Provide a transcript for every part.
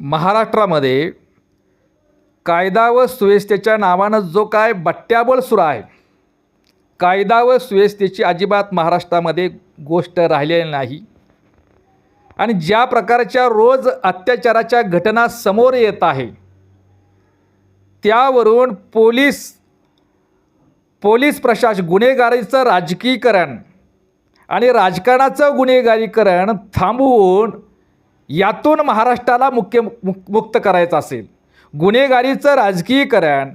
महाराष्ट्रामध्ये कायदा व सुव्यवस्थेच्या नावानं जो काय बट्ट्याबळ सुरू आहे कायदा व सुव्यवस्थेची अजिबात महाराष्ट्रामध्ये गोष्ट राहिलेली नाही. आणि ज्या प्रकारच्या रोज अत्याचाराच्या घटना समोर येत आहे त्यावरून पोलीस पोलीस प्रशासन गुन्हेगारीचं राजकीकरण आणि राजकारणाचं गुन्हेगारीकरण थांबवून यातून महाराष्ट्राला मुख्य मुक्त करायचं असेल. गुन्हेगारीचं राजकीयकरण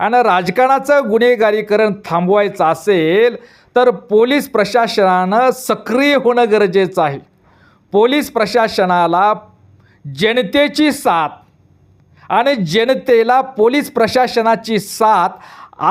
आणि राजकारणाचं गुन्हेगारीकरण थांबवायचं असेल तर पोलीस प्रशासनानं सक्रिय होणं गरजेचं आहे. पोलीस प्रशासनाला जनतेची साथ आणि जनतेला पोलीस प्रशासनाची साथ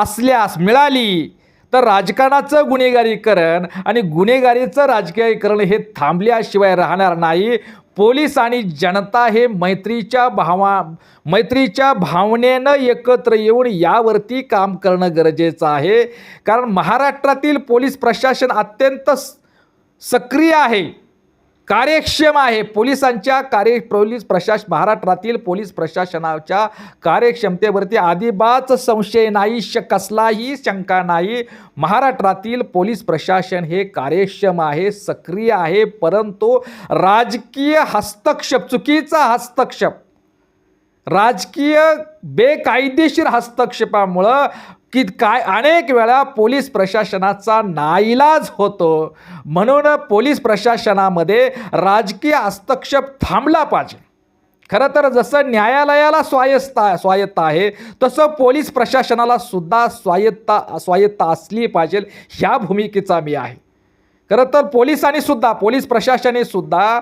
असल्यास मिळाली तर राजकारणाचं गुन्हेगारीकरण आणि गुन्हेगारीचं राजकीयकरण हे थांबल्याशिवाय राहणार नाही. पोलीस आणि जनता हे मैत्रीच्या भावा मैत्रीच्या भावनेनं एकत्र येऊन यावरती काम करणं गरजेचं आहे. कारण महाराष्ट्रातील पोलीस प्रशासन अत्यंत स- सक्रिय आहे. कार्यक्षम आहे. पोलिसांच्या कार्य पोलीस प्रशास महाराष्ट्रातील पोलीस प्रशासनाच्या कार्यक्षमतेवरती अजिबात संशय नाही श कसलाही शंका नाही. महाराष्ट्रातील पोलीस प्रशासन हे कार्यक्षम आहे सक्रिय आहे परंतु राजकीय हस्तक्षेप चुकीचा हस्तक्षेप राजकीय बेकायदेशीर हस्तक्षेपामुळं की काय अनेक वेळा पोलीस प्रशासनाचा नाईलाज होतो. म्हणून पोलीस प्रशासनामध्ये राजकीय हस्तक्षेप थांबला पाहिजे. खरं तर जसं न्यायालयाला स्वायत्त स्वायत्त आहे तसं पोलीस प्रशासनाला सुद्धा स्वायत्ता स्वायत्त असली पाहिजे ह्या भूमिकेचा मी आहे. खरं तर पोलिसांनी सुद्धा पोलीस प्रशासनाने सुद्धा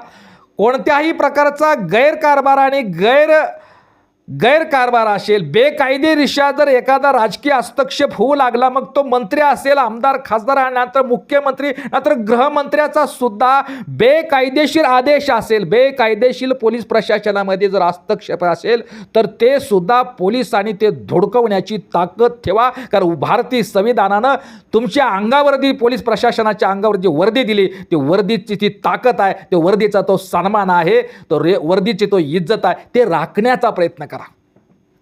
कोणत्याही प्रकारचा गैरकारभार आणि गैर गैरकारभार असेल बेकायदेरित्या जर एखादा राजकीय हस्तक्षेप होऊ लागला मग तो मंत्री असेल आमदार खासदार आणि नंतर मुख्यमंत्री नंतर गृहमंत्र्याचा सुद्धा बेकायदेशीर आदेश असेल बेकायदेशीर पोलीस प्रशासनामध्ये जर हस्तक्षेप असेल तर ते सुद्धा पोलिसांनी ते धुडकवण्याची ताकद ठेवा कारण भारतीय संविधानानं तुमच्या अंगावरती पोलीस प्रशासनाच्या अंगावर जी वर्दी दिली ती वर्दीची ती ताकद आहे ते वर्दीचा तो सन्मान आहे तो रे वर्दीची तो इज्जत आहे ते राखण्याचा प्रयत्न करा.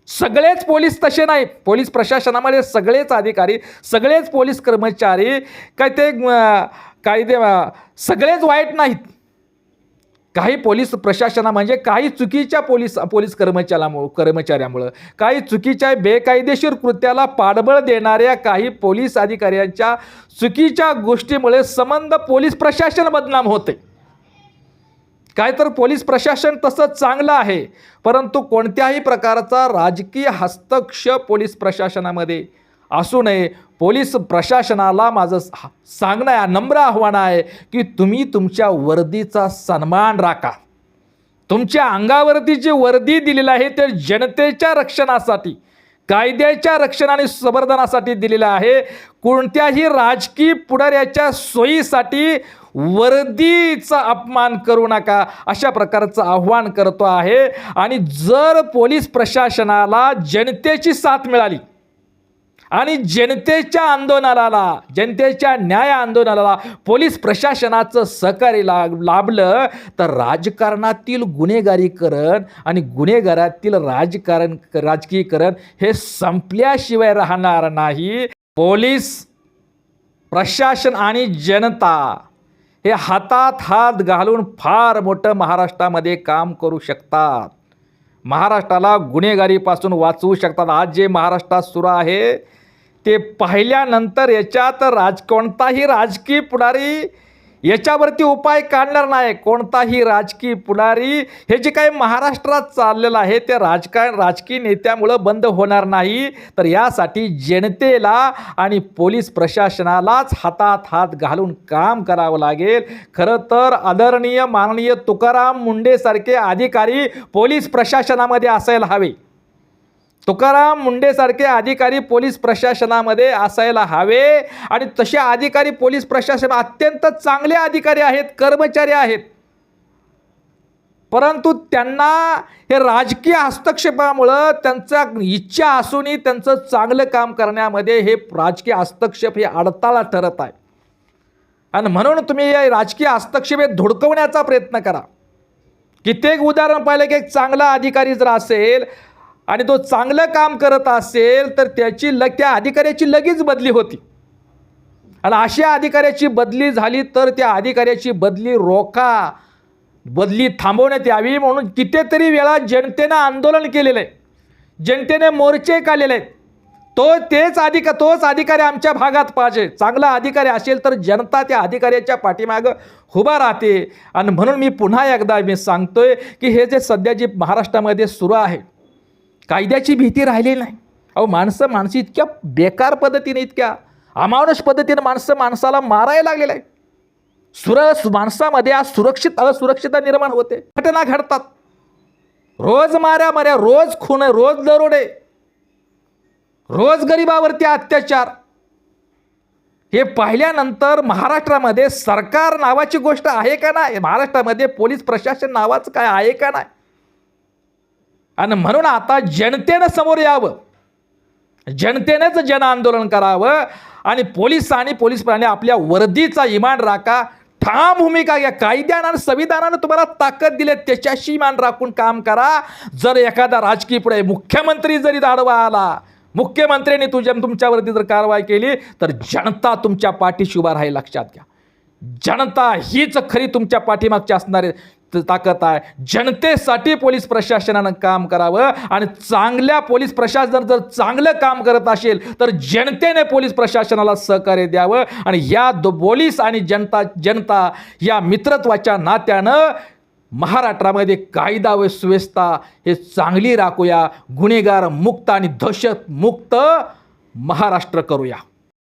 सगळेच पोलीस तसे नाही. पोलीस प्रशासनामध्ये सगळेच अधिकारी सगळेच पोलीस कर्मचारी काय ते कायदे सगळेच वाईट नाहीत. काही पोलीस प्रशासना म्हणजे काही चुकीच्या पोलीस पोलीस कर्मचाऱ्यामुळं कर्मचाऱ्यामुळं काही चुकीच्या बेकायदेशीर कृत्याला पाठबळ देणाऱ्या काही पोलीस अधिकाऱ्यांच्या चुकीच्या गोष्टीमुळे संबंध पोलीस प्रशासन बदनाम होते. काय तर पोलीस प्रशासन तसं चांगलं आहे परंतु कोणत्याही प्रकारचा राजकीय हस्तक्षेप पोलीस प्रशासनामध्ये असू नये. पोलीस प्रशासनाला माझं सांगणं आहे नम्र आव्हान आहे की तुम्ही तुमच्या वर्दीचा सन्मान राखा. तुमच्या अंगावरती जी वर्दी दिलेली आहे ते जनतेच्या रक्षणासाठी कायद्याच्या रक्षण आणि संवर्धनासाठी दिलेलं आहे. कोणत्याही राजकीय पुढाऱ्याच्या सोयीसाठी वर्दीचा अपमान करू नका. अशा प्रकारचं आव्हान करतो आहे. आणि जर पोलीस प्रशासनाला जनतेची साथ मिळाली आणि जनतेच्या आंदोलनाला जनतेच्या न्याय आंदोलनाला पोलीस प्रशासनाचं सहकार्य लाभ लाभलं तर राजकारणातील गुन्हेगारीकरण आणि गुन्हेगारातील राजकारण राजकीयकरण हे संपल्याशिवाय राहणार नाही. पोलीस प्रशासन आणि जनता हे हातात हात घालून फार मोठं महाराष्ट्रामध्ये काम करू शकतात. महाराष्ट्राला गुन्हेगारीपासून वाचवू शकतात. आज जे महाराष्ट्रात सुरू आहे ते पाहिल्यानंतर याच्यात राज कोणताही राजकीय पुढारी याच्यावरती उपाय काढणार नाही. कोणताही राजकीय पुढारी हे जे काही महाराष्ट्रात चाललेलं आहे ते राजकारण राजकीय नेत्यामुळं बंद होणार नाही. तर यासाठी जनतेला आणि पोलीस प्रशासनालाच हातात हात घालून काम करावं लागेल. खरं तर आदरणीय माननीय तुकाराम मुंडेसारखे अधिकारी पोलीस प्रशासनामध्ये असायला हवे. तुकाराम मुंडेसारखे अधिकारी पोलीस प्रशासनामध्ये असायला हवे. आणि तसे अधिकारी पोलीस प्रशासन अत्यंत चांगले अधिकारी आहेत कर्मचारी आहेत. परंतु त्यांना हे राजकीय हस्तक्षेपामुळं त्यांचा इच्छा असूनही त्यांचं चांगलं काम करण्यामध्ये हे राजकीय हस्तक्षेप हे अडताळा ठरत आहे. आणि म्हणून तुम्ही या राजकीय हस्तक्षेप हे धुडकवण्याचा प्रयत्न करा. कित्येक उदाहरण पाहिलं की एक चांगला अधिकारी जर असेल आणि तो चांगलं काम करत असेल तर त्याची लग त्या अधिकाऱ्याची लगेच बदली होती. आणि अशा अधिकाऱ्याची बदली झाली तर त्या अधिकाऱ्याची बदली रोखा बदली थांबवण्यात यावी म्हणून कितीतरी वेळा जनतेनं आंदोलन केलेलं आहे. जनतेने मोर्चे काढलेले आहेत. तो तेच अधिक तोच अधिकारी आमच्या भागात पाहिजे. चांगला अधिकारी असेल तर जनता त्या अधिकाऱ्याच्या पाठीमागं उभा राहते. आणि म्हणून मी पुन्हा एकदा मी सांगतोय की हे जे सध्या जे महाराष्ट्रामध्ये सुरू आहे कायद्याची भीती राहिलेली नाही. अहो माणसं माणसं इतक्या बेकार पद्धतीने इतक्या अमानुष पद्धतीने माणसं माणसाला मारायला लागलेलं आहे सुर माणसामध्ये आज सुरक्षित असुरक्षितता निर्माण होते. घटना घडतात. रोज माऱ्या माऱ्या रोज खून रोज दरोडे रोज गरिबावरती अत्याचार. हे पाहिल्यानंतर महाराष्ट्रामध्ये सरकार नावाची गोष्ट आहे का नाही? महाराष्ट्रामध्ये पोलीस प्रशासन नावाचं काय आहे का नाही? आणि म्हणून आता जनतेनं समोर यावं. जनतेनेच जन आंदोलन करावं आणि पोलिसांनी पोलीस प्रशासनाने आपल्या वर्दीचा इमान राखा. ठाम भूमिका घ्या. कायद्यानं आणि संविधानानं तुम्हाला ताकद दिली त्याच्याशी इमान राखून काम करा. जर एखादा राजकीय पुढे मुख्यमंत्री जरी दाडवा आला मुख्यमंत्र्यांनी तुझ्या तुमच्यावरती जर कारवाई केली तर जनता तुमच्या पाठीशी उभा राहील. लक्षात घ्या. जनता हीच खरी तुमच्या पाठीमागची असणारी ताकद आहे. जनतेसाठी पोलीस प्रशासनानं काम करावं आणि चांगल्या पोलीस प्रशासन जर चांगलं काम करत असेल तर जनतेने पोलीस प्रशासनाला सहकार्य द्यावं आणि या दो पोलीस आणि जनता जनता या मित्रत्वाच्या नात्यानं महाराष्ट्रामध्ये कायदा व सुव्यवस्था हे चांगली राखूया गुन्हेगार मुक्त आणि दहशत मुक्त महाराष्ट्र करूया.